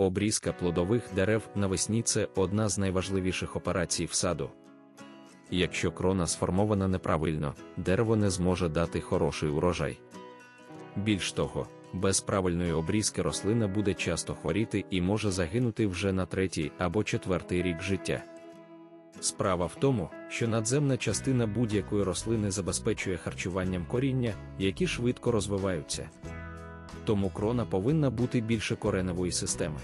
Обрізка плодових дерев навесні це одна з найважливіших операцій в саду. Якщо крона сформована неправильно, дерево не зможе дати хороший урожай. Більш того, без правильної обрізки рослина буде часто хворіти і може загинути вже на третій або четвертий рік життя. Справа в тому, що надземна частина будь-якої рослини забезпечує харчуванням коріння, які швидко розвиваються. Тому крона повинна бути більше кореневої системи.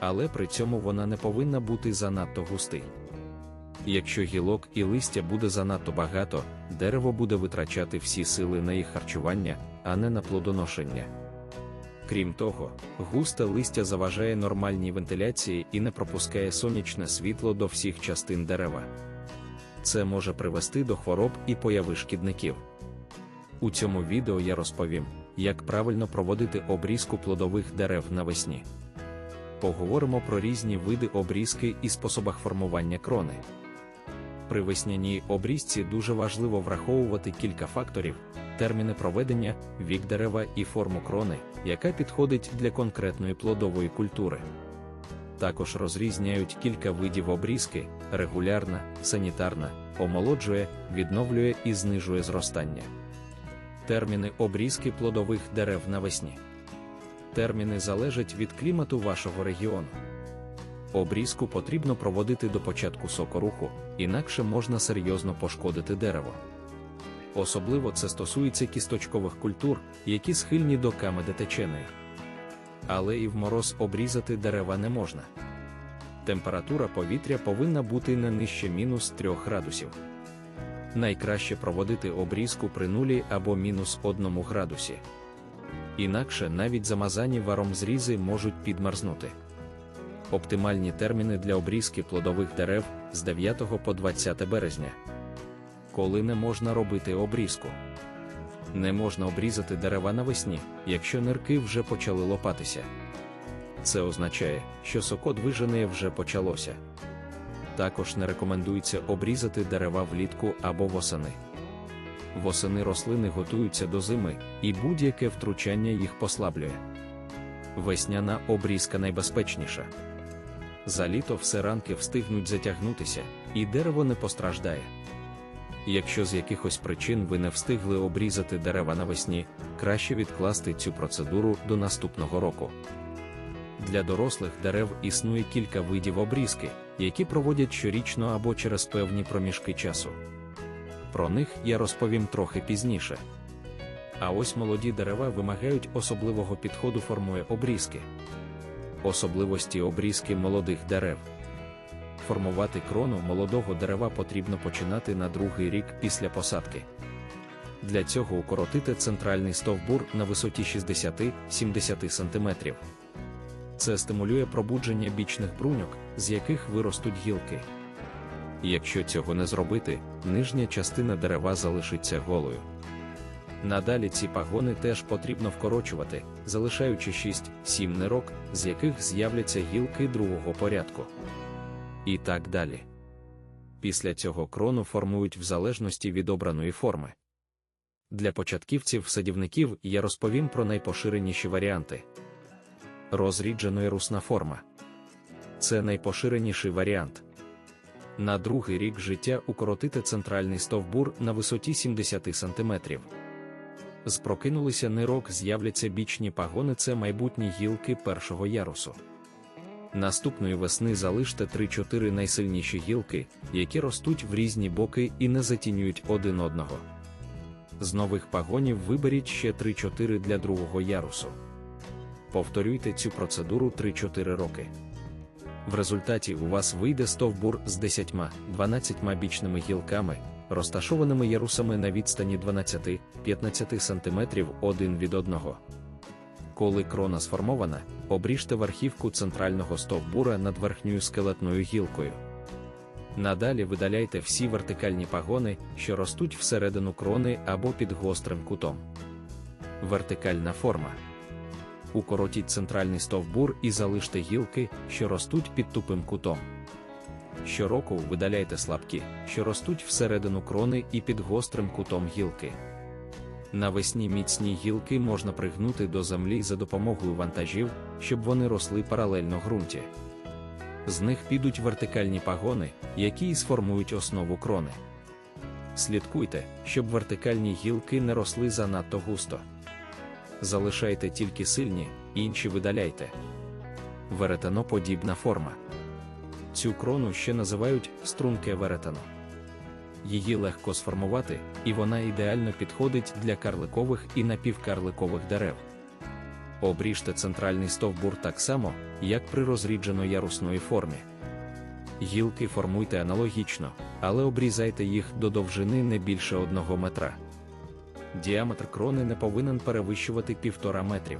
Але при цьому вона не повинна бути занадто густий. Якщо гілок і листя буде занадто багато, дерево буде витрачати всі сили на їх харчування, а не на плодоношення. Крім того, густе листя заважає нормальній вентиляції і не пропускає сонячне світло до всіх частин дерева. Це може привести до хвороб і появи шкідників. У цьому відео я розповім, як правильно проводити обрізку плодових дерев навесні. Поговоримо про різні види обрізки і способах формування крони. При весняній обрізці дуже важливо враховувати кілька факторів: терміни проведення, вік дерева і форму крони, яка підходить для конкретної плодової культури. Також розрізняють кілька видів обрізки: регулярна, санітарна, омолоджує, відновлює і знижує зростання. Терміни обрізки плодових дерев навесні. Терміни залежать від клімату вашого регіону. Обрізку потрібно проводити до початку сокоруху, інакше можна серйозно пошкодити дерево. Особливо це стосується кісточкових культур, які схильні до камедетеченої. Але і в мороз обрізати дерева не можна. Температура повітря повинна бути не нижче мінус 3 градусів. Найкраще проводити обрізку при нулі або мінус 1 градусі. Інакше навіть замазані варом зрізи можуть підмерзнути. Оптимальні терміни для обрізки плодових дерев з 9 по 20 березня. Коли не можна робити обрізку. Не можна обрізати дерева навесні, якщо нирки вже почали лопатися. Це означає, що сокот сокодвиження вже почалося. Також не рекомендується обрізати дерева влітку або восени. Восени рослини готуються до зими, і будь-яке втручання їх послаблює. Весняна обрізка найбезпечніша. За літо все ранки встигнуть затягнутися, і дерево не постраждає. Якщо з якихось причин ви не встигли обрізати дерева навесні, краще відкласти цю процедуру до наступного року. Для дорослих дерев існує кілька видів обрізки, які проводять щорічно або через певні проміжки часу. Про них я розповім трохи пізніше. А ось молоді дерева вимагають особливого підходу формує обрізки. Особливості обрізки молодих дерев. Формувати крону молодого дерева потрібно починати на другий рік після посадки. Для цього укоротити центральний стовбур на висоті 60-70 см. Це стимулює пробудження бічних бруньок, з яких виростуть гілки. Якщо цього не зробити, нижня частина дерева залишиться голою. Надалі ці пагони теж потрібно вкорочувати, залишаючи 6-7 нирок, з яких з'являться гілки другого порядку. І так далі. Після цього крону формують в залежності від обраної форми. Для початківців-садівників я розповім про найпоширеніші варіанти. Розріджена русна форма. Це найпоширеніший варіант. На другий рік життя укоротити центральний стовбур на висоті 70 см. З прокинулися нирок з'являться бічні пагони це майбутні гілки першого ярусу. Наступної весни залиште 3-4 найсильніші гілки, які ростуть в різні боки і не затінюють один одного. З нових пагонів виберіть ще 3-4 для другого ярусу. Повторюйте цю процедуру 3-4 роки. В результаті у вас вийде стовбур з 10-12 бічними гілками, розташованими ярусами на відстані 12-15 см один від одного. Коли крона сформована, обріжте верхівку центрального стовбура над верхньою скелетною гілкою. Надалі видаляйте всі вертикальні пагони, що ростуть всередину крони або під гострим кутом. Вертикальна форма. Укоротіть центральний стовбур і залиште гілки, що ростуть під тупим кутом. Щороку видаляйте слабкі, що ростуть всередину крони і під гострим кутом гілки. Навесні міцні гілки можна пригнути до землі за допомогою вантажів, щоб вони росли паралельно ґрунті. З них підуть вертикальні пагони, які і сформують основу крони. Слідкуйте, щоб вертикальні гілки не росли занадто густо. Залишайте тільки сильні, інші видаляйте. Веретеноподібна форма. Цю крону ще називають струнке веретено. Її легко сформувати, і вона ідеально підходить для карликових і напівкарликових дерев. Обріжте центральний стовбур так само, як при розріджено-ярусної формі. Гілки формуйте аналогічно, але обрізайте їх до довжини не більше 1 метра. Діаметр крони не повинен перевищувати 1,5 метрів.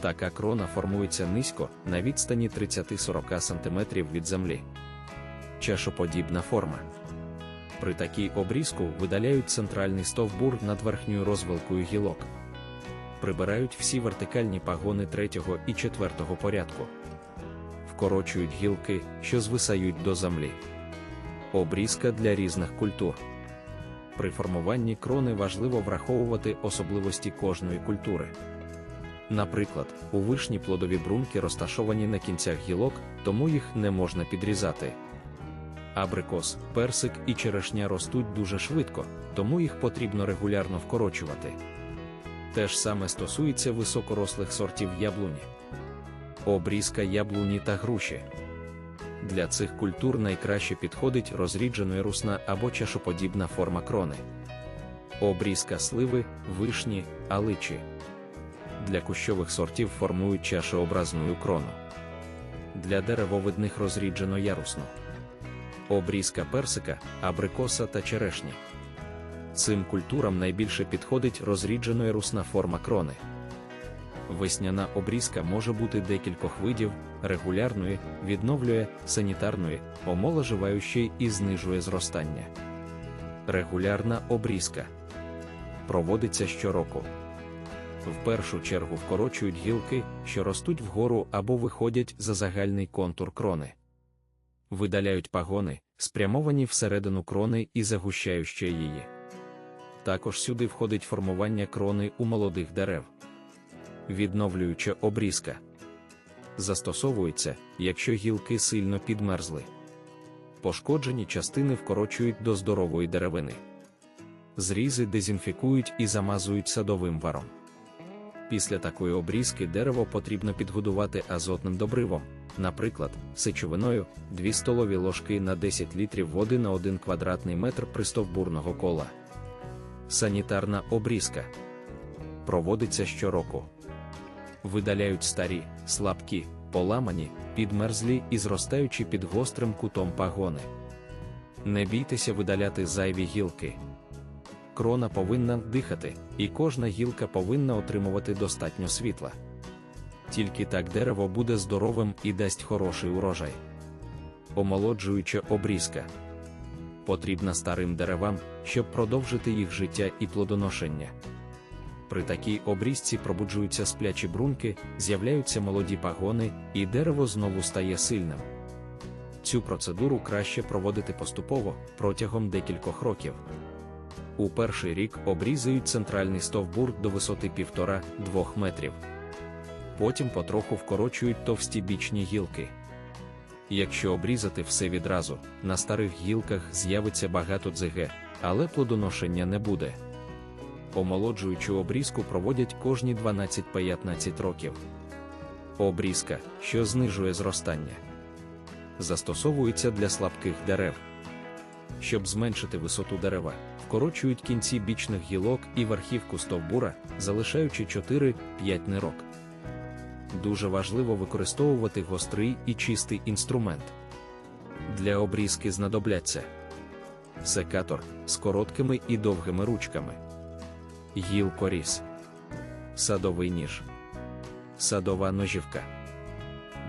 Така крона формується низько на відстані 30-40 см від землі. Чашоподібна форма. При такій обрізку видаляють центральний стовбур над верхньою розвилкою гілок. Прибирають всі вертикальні пагони третього і четвертого порядку. Вкорочують гілки, що звисають до землі. Обрізка для різних культур. При формуванні крони важливо враховувати особливості кожної культури. Наприклад, у вишні плодові брунки розташовані на кінцях гілок, тому їх не можна підрізати. Абрикос, персик і черешня ростуть дуже швидко, тому їх потрібно регулярно вкорочувати. Те ж саме стосується високорослих сортів яблуні. Обрізка яблуні та груші. Для цих культур найкраще підходить розріджена русна або чашоподібна форма крони. Обрізка сливи, вишні, аличі. Для кущових сортів формують чашеобразну крону. Для деревовидних розріджено ярусну. Обрізка персика, абрикоса та черешні. Цим культурам найбільше підходить розріджена русна форма крони. Весняна обрізка може бути декількох видів, регулярної, відновлює, санітарної, омоложиваючої і знижує зростання. Регулярна обрізка проводиться щороку. В першу чергу вкорочують гілки, що ростуть вгору або виходять за загальний контур крони. Видаляють пагони, спрямовані всередину крони і загущаючи її. Також сюди входить формування крони у молодих дерев. Відновлююча обрізка. Застосовується, якщо гілки сильно підмерзли. Пошкоджені частини вкорочують до здорової деревини. Зрізи дезінфікують і замазують садовим варом. Після такої обрізки дерево потрібно підгодувати азотним добривом, наприклад, сечовиною 2 столові ложки на 10 літрів води на 1 квадратний метр пристовбурного кола. Санітарна обрізка проводиться щороку. Видаляють старі, слабкі, поламані, підмерзлі і зростаючі під гострим кутом пагони. Не бійтеся видаляти зайві гілки. Крона повинна дихати, і кожна гілка повинна отримувати достатньо світла. Тільки так дерево буде здоровим і дасть хороший урожай. Омолоджуюча обрізка потрібна старим деревам, щоб продовжити їх життя і плодоношення. При такій обрізці пробуджуються сплячі брунки, з'являються молоді пагони, і дерево знову стає сильним. Цю процедуру краще проводити поступово протягом декількох років. У перший рік обрізають центральний стовбур до висоти 1,5-2 метрів. Потім потроху вкорочують товсті бічні гілки. Якщо обрізати все відразу, на старих гілках з'явиться багато дзиге, але плодоношення не буде. Омолоджуючу обрізку проводять кожні 12-15 років. Обрізка, що знижує зростання, застосовується для слабких дерев. Щоб зменшити висоту дерева, вкорочують кінці бічних гілок і верхівку стовбура, залишаючи 4-5 нирок. Дуже важливо використовувати гострий і чистий інструмент. Для обрізки знадобляться секатор з короткими і довгими ручками, гілкоріз, садовий ніж, садова ножівка.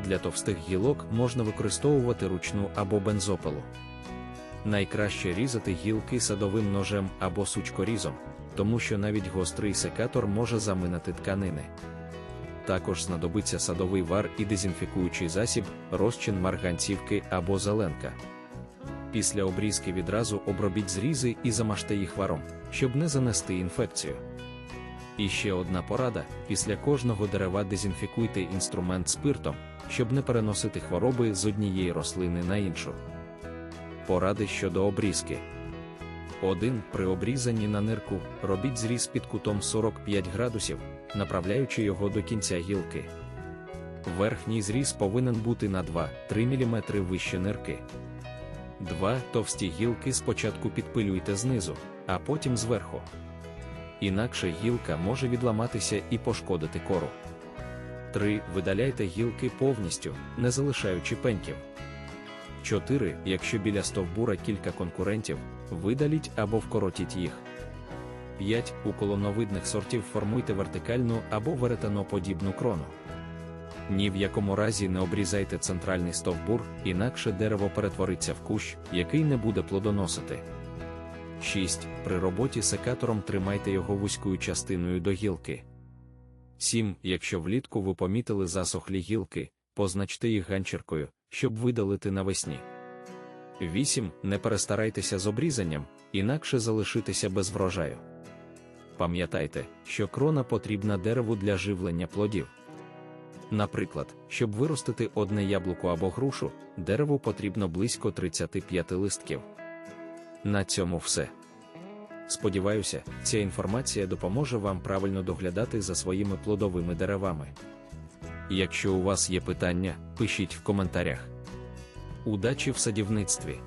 Для товстих гілок можна використовувати ручну або бензопилу. Найкраще різати гілки садовим ножем або сучкорізом, тому що навіть гострий секатор може заминати тканини. Також знадобиться садовий вар і дезінфікуючий засіб, розчин марганцівки або зеленка. Після обрізки відразу обробіть зрізи і замажте їх варом, щоб не занести інфекцію. І ще одна порада: після кожного дерева дезінфікуйте інструмент спиртом, щоб не переносити хвороби з однієї рослини на іншу. Поради щодо обрізки. 1. При обрізанні на нирку робіть зріз під кутом 45 градусів, направляючи його до кінця гілки. Верхній зріз повинен бути на 2-3 мм вище нирки. 2. Товсті гілки спочатку підпилюйте знизу, а потім зверху. Інакше гілка може відламатися і пошкодити кору. 3. Видаляйте гілки повністю, не залишаючи пеньків. 4. Якщо біля стовбура кілька конкурентів, видаліть або вкоротіть їх. 5. У колоновидних сортів формуйте вертикальну або веретеноподібну крону. Ні в якому разі не обрізайте центральний стовбур, інакше дерево перетвориться в кущ, який не буде плодоносити. 6. При роботі секатором тримайте його вузькою частиною до гілки. 7. Якщо влітку ви помітили засохлі гілки, позначте їх ганчіркою, щоб видалити навесні. 8. Не перестарайтеся з обрізанням, інакше залишитися без врожаю. Пам'ятайте, що крона потрібна дереву для живлення плодів. Наприклад, щоб виростити одне яблуко або грушу, дереву потрібно близько 35 листків. На цьому все. Сподіваюся, ця інформація допоможе вам правильно доглядати за своїми плодовими деревами. Якщо у вас є питання, пишіть в коментарях. Удачі в садівництві!